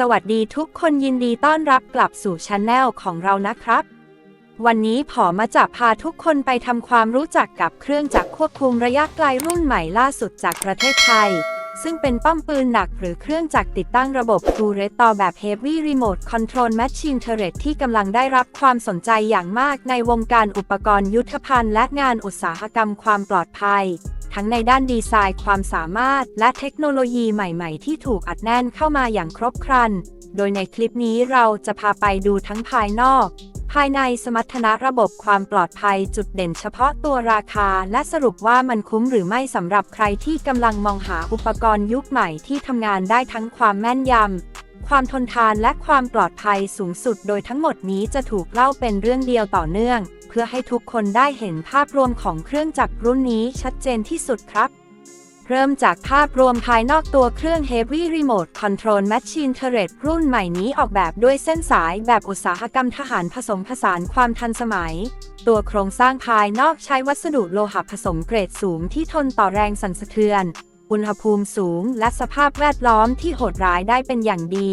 สวัสดีทุกคนยินดีต้อนรับกลับสู่ช anel ของเรานะครับ วันนี้ผอมาจะพาทุกคนไปทำความรู้จักกับเครื่องจักรควบคุมระยะไกลรุ่นใหม่ล่าสุดจากประเทศไทย ซึ่งเป็นป้อมปืนหนักหรือเครื่องจักรติดตั้งระบบ t ูเรตต่อแบบ Heavy Remote Control Machine Turret ที่กำลังได้รับความสนใจอย่างมากในวงการอุปกรณ์ยุทธภัณฑ์และงานอุตสาหกรรมความปลอดภัย ทั้งในด้านดีไซน์ความสามารถ และเทคโนโลยีใหม่ๆ ที่ถูกอัดแน่นเข้ามาอย่างครบครัน โดยในคลิปนี้เราจะพาไปดูทั้งภายนอก ภายในสมรรถนะระบบความปลอดภัยจุดเด่นเฉพาะตัวราคา และสรุปว่ามันคุ้มหรือไม่สำหรับใครที่กำลังมองหาอุปกรณ์ยุคใหม่ที่ทำงานได้ทั้งความแม่นยำความทนทานและความปลอดภัยสูงสุดโดยทั้งหมดนี้จะถูกเล่าเป็นเรื่องเดียวต่อเนื่อง พื่อให้ทุกคนได้เห็นภาพรวมของเครื่องจักรรุ่นนี้ชัดเจนที่สุดครับ เริ่มจากภาพรวมภายนอกตัวเครื่อง Heavy Remote Control Machine Turret รุ่นใหม่นี้ออกแบบด้วยเส้นสายแบบอุตสาหกรรมทหารผสมผสานความทันสมัย ตัวโครงสร้างภายนอกใช้วัสดุโลหะผสมเกรดสูงที่ทนต่อแรงสั่นสะเทือน อุณหภูมิสูงและสภาพแวดล้อมที่โหดร้ายได้เป็นอย่างดี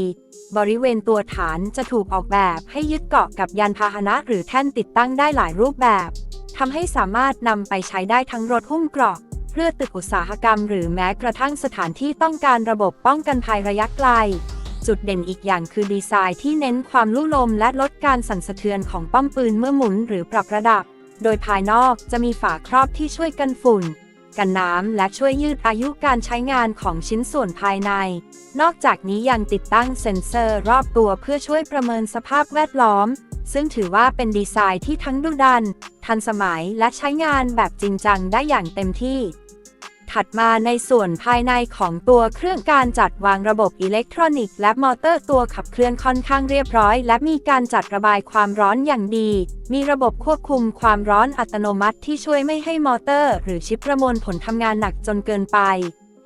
บริเวณตัวฐานจะถูกออกแบบให้ยึดเกาะกับยานพาหนะหรือแท่นติดตั้งได้หลายรูปแบบทำให้สามารถนำไปใช้ได้ทั้งรถหุ้มเกราะเพื่อตึกอุตสาหกรรมหรือแม้กระทั่งสถานที่ต้องการระบบป้องกันภัยระยะไกล จุดเด่นอีกอย่างคือดีไซน์ที่เน้นความลู่ลมและลดการสั่นสะเทือนของป้อมปืนเมื่อหมุนหรือปรับระดับ โดยภายนอกจะมีฝาครอบที่ช่วยกันฝุ่น กันน้ำและช่วยยืดอายุการใช้งานของชิ้นส่วนภายใน นอกจากนี้ยังติดตั้งเซ็นเซอร์รอบตัวเพื่อช่วยประเมินสภาพแวดล้อม ซึ่งถือว่าเป็นดีไซน์ที่ทั้งดุดัน ทันสมัยและใช้งานแบบจริงจังได้อย่างเต็มที่ ถัดมาในส่วนภายในของตัวเครื่องการจัดวางระบบอิเล็กทรอนิกส์และมอเตอร์ตัวขับเคลื่อนค่อนข้างเรียบร้อย และมีการจัดระบายความร้อนอย่างดี มีระบบควบคุมความร้อนอัตโนมัติที่ช่วยไม่ให้มอเตอร์ หรือชิปประมวลผลทำงานหนักจนเกินไป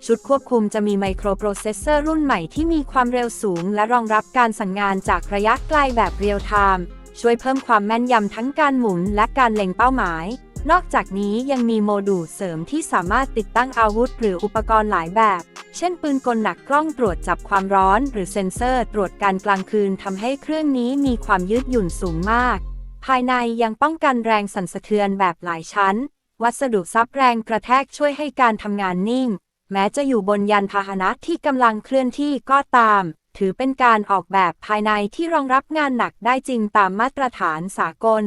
ชุดควบคุมจะมีไมโครโปรเซสเซอร์รุ่นใหม่ที่มีความเร็วสูง และรองรับการสั่งงานจากระยะไกลแบบเรียลไทม์ช่วยเพิ่มความแม่นยำทั้งการหมุนและการเล็งเป้าหมาย นอกจากนี้ยังมีโมดูลเสริมที่สามารถติดตั้งอาวุธหรืออุปกรณ์หลายแบบ เช่นปืนกลหนักกล้องตรวจจับความร้อน หรือเซ็นเซอร์ตรวจการกลางคืนทำให้เครื่องนี้มีความยืดหยุ่นสูงมาก ภายในยังป้องกันแรงสั่นสะเทือนแบบหลายชั้น วัสดุซับแรงกระแทกช่วยให้การทำงานนิ่ง แม้จะอยู่บนยานพาหนะที่กำลังเคลื่อนที่ก็ตาม ถือเป็นการออกแบบภายในที่รองรับงานหนักได้จริงตามมาตรฐานสากล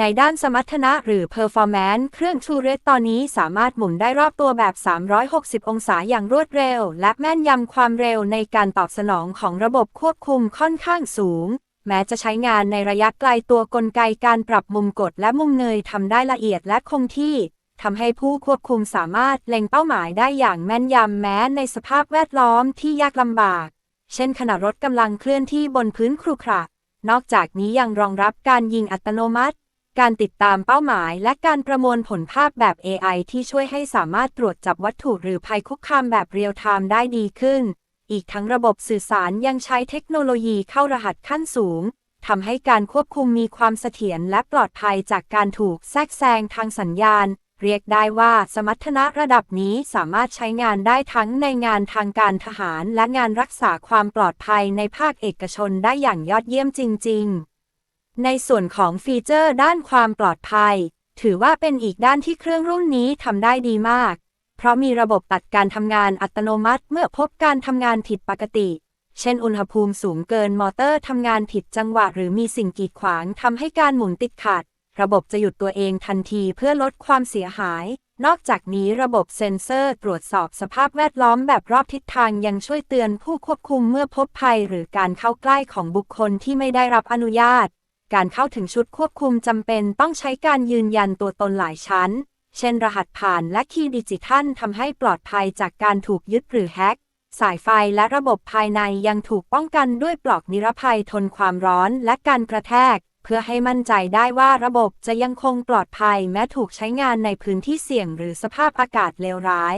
ในด้านสมรรถนะหรือ performance เครื่อง True Red ตอนนี้สามารถหมุนได้รอบตัวแบบ 360 องศาอย่างรวดเร็ว และแม่นยำความเร็วในการตอบสนองของระบบควบคุมค่อนข้างสูง แม้จะใช้งานในระยะไกลตัวกลไกการปรับมุมกดและมุมเงยทำได้ละเอียดและคงที่ทำให้ผู้ควบคุมสามารถเล็งเป้าหมายได้อย่างแม่นยำแม้ในสภาพแวดล้อมที่ยากลำบาก เช่นขณะรถกำลังเคลื่อนที่บนพื้นครุขระนอกจากนี้ยังรองรับการยิงอัตโนมัติ การติดตามเป้าหมาย และการประมวลผลภาพแบบ AI ที่ช่วยให้สามารถตรวจจับวัตถุหรือภัยคุกคามแบบเรียลไทม์ได้ดีขึ้น อีกทั้งระบบสื่อสารยังใช้เทคโนโลยีเข้ารหัสขั้นสูงทำให้การควบคุมมีความเสถียรและปลอดภัยจากการถูกแทรกแซงทางสัญญาณ เรียกได้ว่าสมรรถนะระดับนี้สามารถใช้งานได้ทั้งในงานทางการทหารและงานรักษาความปลอดภัยในภาคเอกชนได้อย่างยอดเยี่ยมจริง ๆ ในส่วนของฟีเจอร์ด้านความปลอดภัย ถือว่าเป็นอีกด้านที่เครื่องรุ่นนี้ทำได้ดีมาก เพราะมีระบบตัดการทำงานอัตโนมัติเมื่อพบการทำงานผิดปกติ เช่นอุณหภูมิสูงเกินมอเตอร์ทำงานผิดจังหวะหรือมีสิ่งกีดขวางทำให้การหมุนติดขัด ระบบจะหยุดตัวเองทันทีเพื่อลดความเสียหาย นอกจากนี้ระบบเซ็นเซอร์ตรวจสอบสภาพแวดล้อมแบบรอบทิศทางยังช่วยเตือนผู้ควบคุมเมื่อพบภัยหรือการเข้าใกล้ของบุคคลที่ไม่ได้รับอนุญาต การเข้าถึงชุดควบคุมจำเป็นต้องใช้การยืนยันตัวตนหลายชั้น เช่นรหัสผ่านและคีย์ดิจิทัลทำให้ปลอดภัยจากการถูกยึดหรือแฮ็ก สายไฟและระบบภายในยังถูกป้องกันด้วยปลอกนิรภัยทนความร้อนและการกระแทก เพื่อให้มั่นใจได้ว่าระบบจะยังคงปลอดภัยแม้ถูกใช้งานในพื้นที่เสี่ยงหรือสภาพอากาศเลวร้าย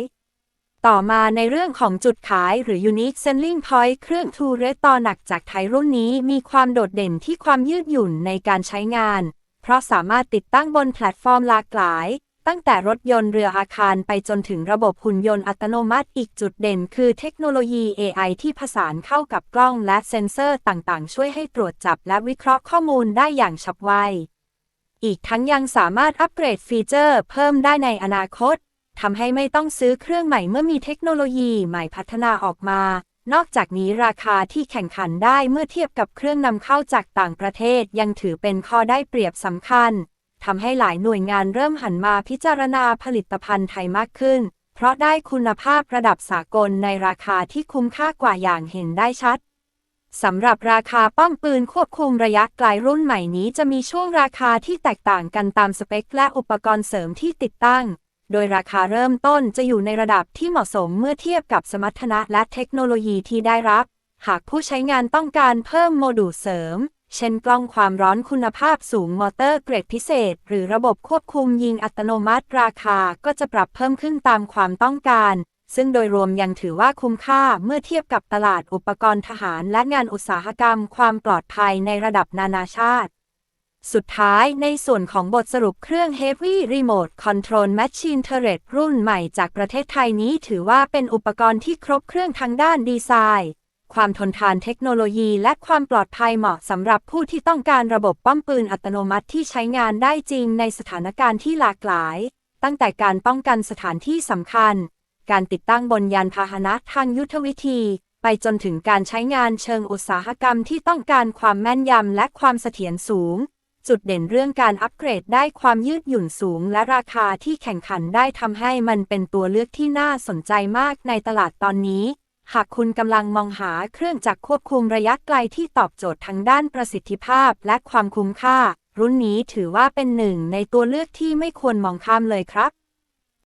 ต่อมาในเรื่องของจุดขายหรือ Unique Selling Point เครื่อง True Red ต่อหนักจากไทยรุ่นนี้มีความโดดเด่นที่ความยืดหยุ่นในการใช้งาน เพราะสามารถติดตั้งบนแพลตฟอร์มหลากหลาย ตั้งแต่รถยนต์เรืออาคารไปจนถึงระบบหุ่นยนต์อัตโนมัติอีกจุดเด่นคือเทคโนโลยี AI ที่ผสานเข้ากับกล้องและเซ็นเซอร์ต่างๆ ช่วยให้ตรวจจับและวิเคราะห์ข้อมูลได้อย่างฉับไวอีกทั้งยังสามารถอัปเกรดฟีเจอร์เพิ่มได้ในอนาคต ทำให้ไม่ต้องซื้อเครื่องใหม่เมื่อมีเทคโนโลยีใหม่พัฒนาออกมา นอกจากนี้ราคาที่แข่งขันได้เมื่อเทียบกับเครื่องนำเข้าจากต่างประเทศยังถือเป็นข้อได้เปรียบสำคัญทำให้หลายหน่วยงานเริ่มหันมาพิจารณาผลิตภัณฑ์ไทยมากขึ้น เพราะได้คุณภาพระดับสากลในราคาที่คุ้มค่ากว่าอย่างเห็นได้ชัดสำหรับราคาป้อมปืนควบคุมระยะไกลรุ่นใหม่นี้จะมีช่วงราคาที่แตกต่างกันตามสเปคและอุปกรณ์เสริมที่ติดตั้ง โดยราคาเริ่มต้นจะอยู่ในระดับที่เหมาะสมเมื่อเทียบกับสมรรถนะและเทคโนโลยีที่ได้รับ หากผู้ใช้งานต้องการเพิ่มโมดูลเสริม เช่นกล้องความร้อนคุณภาพสูงมอเตอร์เกรดพิเศษ หรือระบบควบคุมยิงอัตโนมัติ ราคาก็จะปรับเพิ่มขึ้นตามความต้องการ ซึ่งโดยรวมยังถือว่าคุ้มค่าเมื่อเทียบกับตลาดอุปกรณ์ทหารและงานอุตสาหกรรม ความปลอดภัยในระดับนานาชาติ สุดท้ายในส่วนของบทสรุปเครื่อง Heavy Remote Control Machine Turret รุ่นใหม่จากประเทศไทยนี้ถือว่าเป็นอุปกรณ์ที่ครบเครื่องทั้งด้านดีไซน์ ความทนทานเทคโนโลยีและความปลอดภัยเหมาะสำหรับผู้ที่ต้องการระบบป้อมปืนอัตโนมัติที่ใช้งานได้จริงในสถานการณ์ที่หลากหลาย ตั้งแต่การป้องกันสถานที่สำคัญ การติดตั้งบนยานพาหนะทางยุทธวิธีไปจนถึงการใช้งานเชิงอุตสาหกรรมที่ต้องการความแม่นยำและความเสถียรสูง จุดเด่นเรื่องการอัปเกรดได้ความยืดหยุ่นสูง และราคาที่แข่งขันได้ทำให้มันเป็นตัวเลือกที่น่าสนใจมากในตลาดตอนนี้ หากคุณกำลังมองหาเครื่องจักรควบคุมระยะไกลที่ตอบโจทย์ทั้งด้านประสิทธิภาพและความคุ้มค่า รุ่นนี้ถือว่าเป็นหนึ่งในตัวเลือกที่ไม่ควรมองข้ามเลยครับ